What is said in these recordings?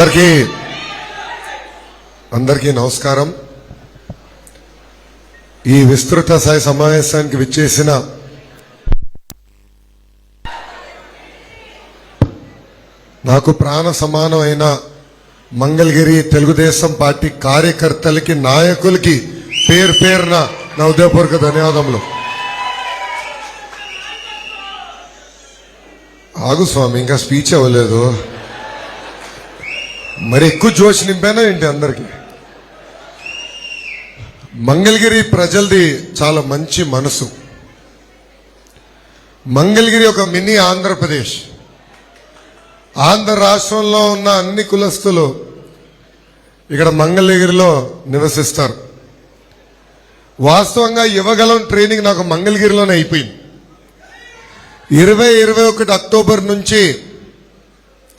అందరికీ అందరికీ నమస్కారం. ఈ విస్తృత స్థాయి సమావేశానికి విచ్చేసిన నాకు ప్రాణ సమానమైన మంగళగిరి తెలుగుదేశం పార్టీ కార్యకర్తలకి నాయకులకి పేరు పేరున నా ఉదయపూర్వక ధన్యవాదములు. ఆగు స్వామి ఇంకా స్పీచ్ అవ్వలేదు మరి ఎక్కువ జోష్ నింపానా ఏంటి అందరికి? మంగళగిరి ప్రజలది చాలా మంచి మనసు. మంగళగిరి ఒక మినీ ఆంధ్రప్రదేశ్. ఆంధ్ర రాష్ట్రంలో ఉన్న అన్ని కులస్తులు ఇక్కడ మంగళగిరిలో నివసిస్తారు. వాస్తవంగా ఇవ్వగలం ట్రైనింగ్ నాకు మంగళగిరిలోనే అయిపోయింది. ఇరవై ఇరవై ఒకటి అక్టోబర్ నుంచి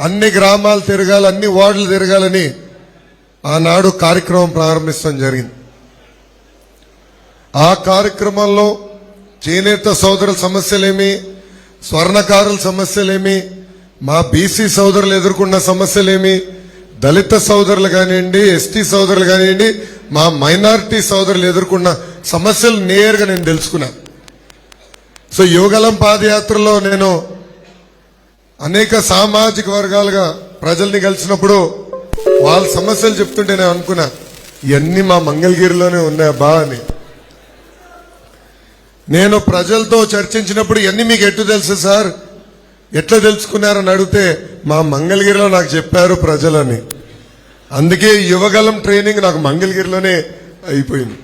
అన్ని గ్రామాలు తిరగాలి అన్ని వార్డులు తిరగాలని ఆనాడు కార్యక్రమం ప్రారంభించడం జరిగింది. ఆ కార్యక్రమంలో చేనేత సోదరుల సమస్యలేమి స్వర్ణకారుల సమస్యలేమి మా బీసీ సోదరులు ఎదుర్కొన్న సమస్యలేమి దళిత సోదరులు కానివ్వండి ఎస్టీ సోదరులు కానివ్వండి మా మైనారిటీ సోదరులు ఎదుర్కొన్న సమస్యలు నేరుగా నేను తెలుసుకున్నా. సో యువగలం పాదయాత్రలో నేను అనేక సామాజిక వర్గాలుగా ప్రజల్ని కలిసినప్పుడు వాళ్ళ సమస్యలు చెప్తుంటే నేను అనుకున్నా ఇవన్నీ మా మంగళగిరిలోనే ఉన్నాయా బా అని. నేను ప్రజలతో చర్చించినప్పుడు ఇవన్నీ మీకు ఎట్టు తెలుసు సార్? ఎట్లా తెలుసుకున్నారని అడిగితే మా మంగళగిరిలో నాకు చెప్పారు ప్రజలని. అందుకే యువగలం ట్రైనింగ్ నాకు మంగళగిరిలోనే అయిపోయింది.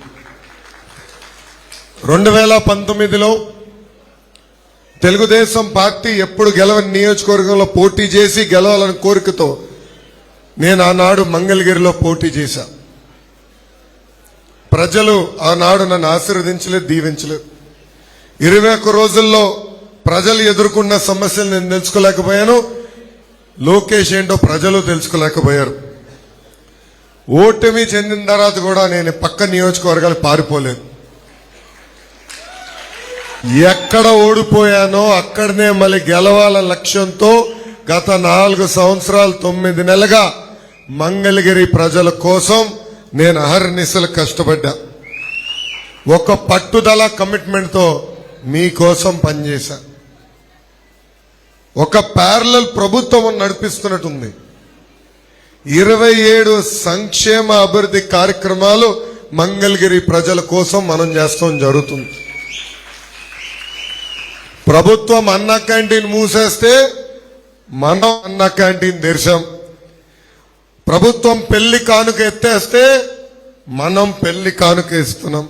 రెండు వేల పంతొమ్మిదిలో తెలుగుదేశం పార్టీ ఎప్పుడు గెలవని నియోజకవర్గంలో పోటీ చేసి గెలవాలని కోరికతో నేను ఆనాడు మంగళగిరిలో పోటీ చేశా. ప్రజలు ఆనాడు నన్ను ఆశీర్వదించలేదు దీవించలేదు. ఇరవై ఒక్క రోజుల్లో ప్రజలు ఎదుర్కొన్న సమస్యలు నేను తెలుసుకోలేకపోయాను. లోకేష్ ఏంటో ప్రజలు తెలుసుకోలేకపోయారు. ఓటమి చెందిన తర్వాత కూడా నేను పక్క నియోజకవర్గాలు పారిపోలేదు. ఎక్కడ ఓడిపోయానో అక్కడనే మళ్ళీ గెలవాల లక్ష్యంతో గత నాలుగు సంవత్సరాలు తొమ్మిది నెలగా మంగళగిరి ప్రజల కోసం నేను అహర్నిశలు కష్టపడ్డా. ఒక పట్టుదల కమిట్మెంట్తో మీకోసం పనిచేశా. ఒక ప్యారల ప్రభుత్వం నడిపిస్తున్నట్టుంది. ఇరవై ఏడు సంక్షేమ అభివృద్ధి కార్యక్రమాలు మంగళగిరి ప్రజల కోసం మనం చేస్తాం జరుగుతుంది. ప్రభుత్వం అన్న క్యాంటీన్ మూసేస్తే మనం అన్న క్యాంటీన్ తెరిచాం. ప్రభుత్వం పెళ్ళి కానుక ఎత్తేస్తే మనం పెళ్ళి కానుక ఇస్తున్నాం.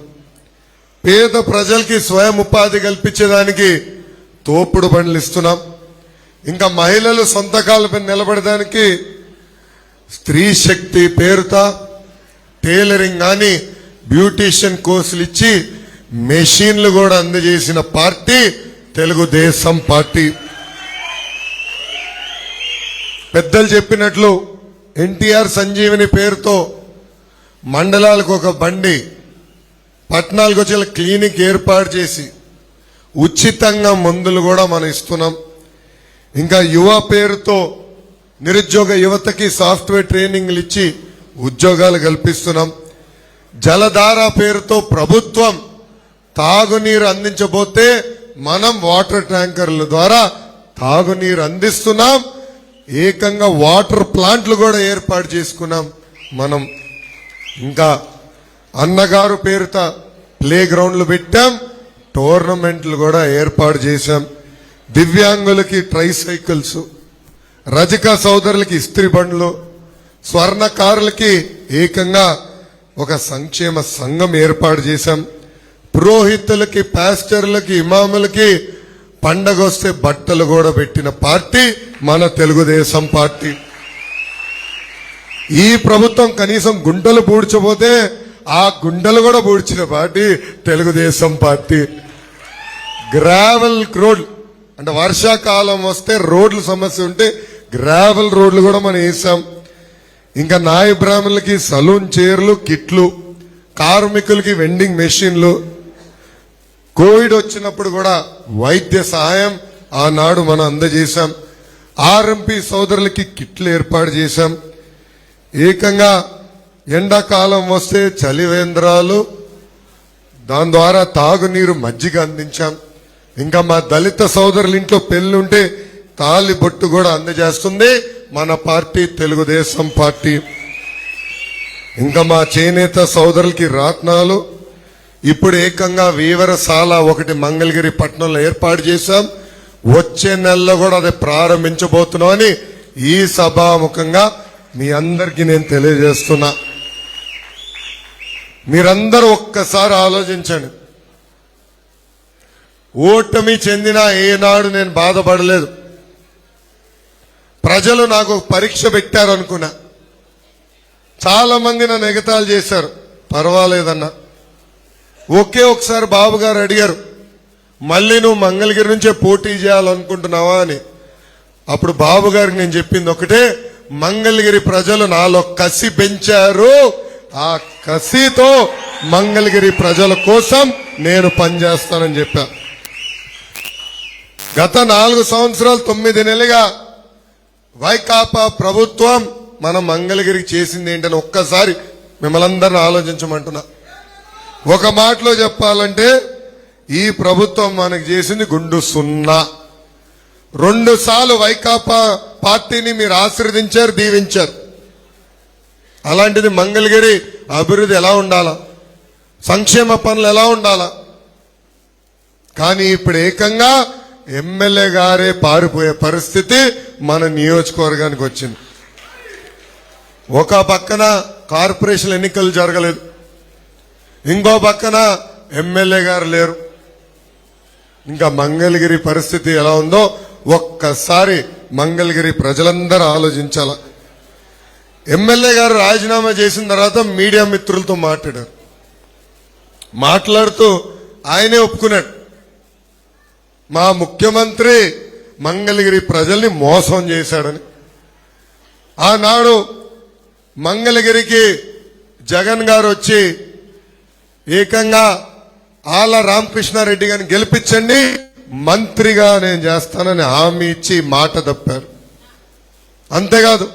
పేద ప్రజలకి స్వయం ఉపాధి కల్పించేదానికి తోపుడు బండ్లు ఇస్తున్నాం. ఇంకా మహిళలు సొంత కాళ్ళపై నిలబడడానికి స్త్రీ శక్తి పేరుత టైలరింగ్ కానీ బ్యూటీషియన్ కోర్సులు ఇచ్చి మెషిన్లు కూడా అందజేసిన పార్టీ తెలుగుదేశం పార్టీ. పెద్దలు చెప్పినట్లు ఎన్టీఆర్ సంజీవిని పేరుతో మండలాలకు ఒక బండి పట్టణాలకు వచ్చే క్లినిక్ ఏర్పాటు చేసి ఉచితంగా మందులు కూడా మనం ఇస్తున్నాం. ఇంకా యువ పేరుతో నిరుద్యోగ యువతకి సాఫ్ట్వేర్ ట్రైనింగ్లు ఇచ్చి ఉద్యోగాలు కల్పిస్తున్నాం. జలధార పేరుతో ప్రభుత్వం తాగునీరు అందించబోతే మనం వాటర్ ట్యాంకర్ల ద్వారా తాగునీరు అందిస్తున్నాం. ఏకంగా వాటర్ ప్లాంట్లు కూడా ఏర్పాటు చేసుకున్నాం. మనం ఇంకా అన్నగారు పేరుత ప్లే గ్రౌండ్లు పెట్టాం. టోర్నమెంట్లు కూడా ఏర్పాటు చేశాం. దివ్యాంగులకి ట్రై సైకిల్స్ రజక సోదరులకి ఇస్త్రీ బండ్లు స్వర్ణకారులకి ఏకంగా ఒక సంక్షేమ సంఘం ఏర్పాటు చేశాం. పురోహితులకి పాస్టర్లకి ఇమాములకి పండగ వస్తే బట్టలు కూడా పెట్టిన పార్టీ మన తెలుగుదేశం పార్టీ. ఈ ప్రభుత్వం కనీసం గుండెలు పూడ్చబోతే ఆ గుండెలు కూడా పూడ్చిన party Telugu Desam party. Gravel road అంటే వర్షాకాలం వస్తే రోడ్ల సమస్య ఉంటే గ్రావెల్ రోడ్లు కూడా మనం వేసాం. ఇంకా నాయ బ్రాహ్మణులకి సలూన్ చైర్లు కిట్లు కార్మికులకి వెండింగ్ మెషిన్లు కోవిడ్ వచ్చినప్పుడు కూడా వైద్య సహాయం ఆనాడు మనం అందజేశాం. ఆర్ఎంపీ సోదరులకి కిట్లు ఏర్పాటు చేశాం. ఏకంగా ఎండాకాలం వస్తే చలివేంద్రాలు దాని ద్వారా తాగునీరు మజ్జిగ అందించాం. ఇంకా మా దళిత సోదరుల ఇంట్లో పెళ్ళుంటే తాలి బొట్టు కూడా అందజేస్తుంది మన పార్టీ తెలుగుదేశం పార్టీ. ఇంకా మా చేనేత సోదరులకి రాత్నాలు ఇప్పుడు ఏకంగా వీవరశాల ఒకటి మంగళగిరి పట్టణంలో ఏర్పాటు చేశాం. వచ్చే నెలలో కూడా అది ప్రారంభించబోతున్నామని ఈ సభాముఖంగా మీ అందరికీ నేను తెలియజేస్తున్నా. మీరందరూ ఒక్కసారి ఆలోచించండి. ఓటమి చెందిన ఏనాడు నేను బాధపడలేదు. ప్రజలు నాకు పరీక్ష పెట్టారు అనుకున్నా చాలా మంది నన్ను ఎగతాలు చేశారు. పర్వాలేదన్నా. ఒకే ఒకసారి బాబు గారు అడిగారు మళ్ళీ నువ్వు మంగళగిరి నుంచే పోటీ చేయాలనుకుంటున్నావా? అని. అప్పుడు బాబు గారికి నేను చెప్పింది ఒకటే మంగళగిరి ప్రజలు నాలో కసి పెంచారు. ఆ కసితో మంగళగిరి ప్రజల కోసం నేను పనిచేస్తానని చెప్పా. గత నాలుగు సంవత్సరాలు తొమ్మిది నెలలుగా వైకాపా ప్రభుత్వం మన మంగళగిరికి చేసింది ఏంటని ఒక్కసారి మిమ్మల్ని అందరిని ఆలోచించమంటున్నా. ఒక మాటలో చెప్పాలంటే ఈ ప్రభుత్వం మనకు చేసింది గుండు సున్నా. రెండు సార్లు వైకాపా పార్టీని మీరు ఆశీర్వదించారు దీవించారు. అలాంటిది మంగళగిరి అభివృద్ధి ఎలా ఉండాలా? సంక్షేమ పనులు ఎలా ఉండాలా? కానీ ఇప్పుడు ఏకంగా ఎమ్మెల్యే గారే పారిపోయే పరిస్థితి మన నియోజకవర్గానికి వచ్చింది. ఒక పక్కన కార్పొరేషన్ ఎన్నికలు జరగలేదు. ఇంకో పక్కన ఎమ్మెల్యే గారు లేరు. ఇంకా మంగళగిరి పరిస్థితి ఎలా ఉందో ఒక్కసారి మంగళగిరి ప్రజలందరూ ఆలోచించాల. ఎమ్మెల్యే గారు రాజీనామా చేసిన తర్వాత మీడియా మిత్రులతో మాట్లాడారు. మాట్లాడుతూ ఆయనే ఒప్పుకున్నాడు. మా ముఖ్యమంత్రి మంగళగిరి ప్రజల్ని మోసం చేశాడని. ఆనాడు మంగళగిరికి జగన్ గారు వచ్చి ఏకంగా ఆల రామకృష్ణారెడ్డి గారిని గెలిపించండి. మంత్రిగా నేను చేస్తానని హామీ ఇచ్చి మాట తప్పారు. అంతేకాదు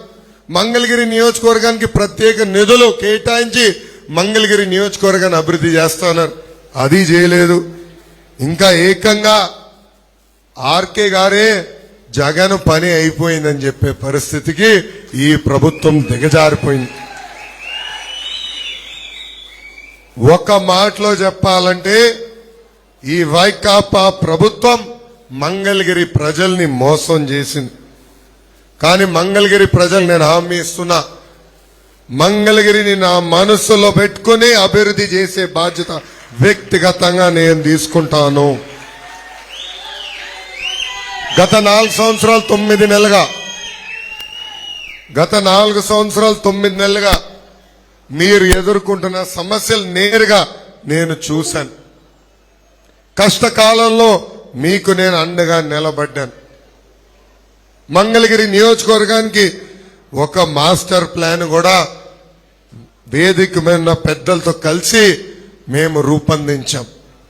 మంగళగిరి నియోజకవర్గానికి ప్రత్యేక నిధులు కేటాయించి మంగళగిరి నియోజకవర్గాన్ని అభివృద్ధి చేస్తున్నారు అది చేయలేదు. ఇంకా ఏకంగా ఆర్కే గారే జగన్ పని అయిపోయిందని చెప్పే పరిస్థితికి ఈ ప్రభుత్వం దిగజారిపోయింది. ఒక మాటలో చెప్పాలంటే ఈ వైకాపా ప్రభుత్వం మంగళగిరి ప్రజల్ని మోసం చేసింది. కానీ మంగళగిరి ప్రజలు నేను హామీ ఇస్తున్నా మంగళగిరిని నా మనసులో పెట్టుకుని అభివృద్ధి చేసే బాధ్యత వ్యక్తిగతంగా నేను తీసుకుంటాను. గత నాలుగు సంవత్సరాలు తొమ్మిది నెలగా గత నాలుగు సంవత్సరాలు తొమ్మిది నెలలుగా మీరు ఎదుర్కొంటున్న సమస్యలు నేరుగా నేను చూశాను. కష్టకాలంలో మీకు నేను అండగా నిలబడ్డాను. మంగళగిరి నియోజకవర్గానికి ఒక మాస్టర్ ప్లాన్ కూడా వేదిక మీద పెద్దలతో కలిసి మేము రూపొందించాం.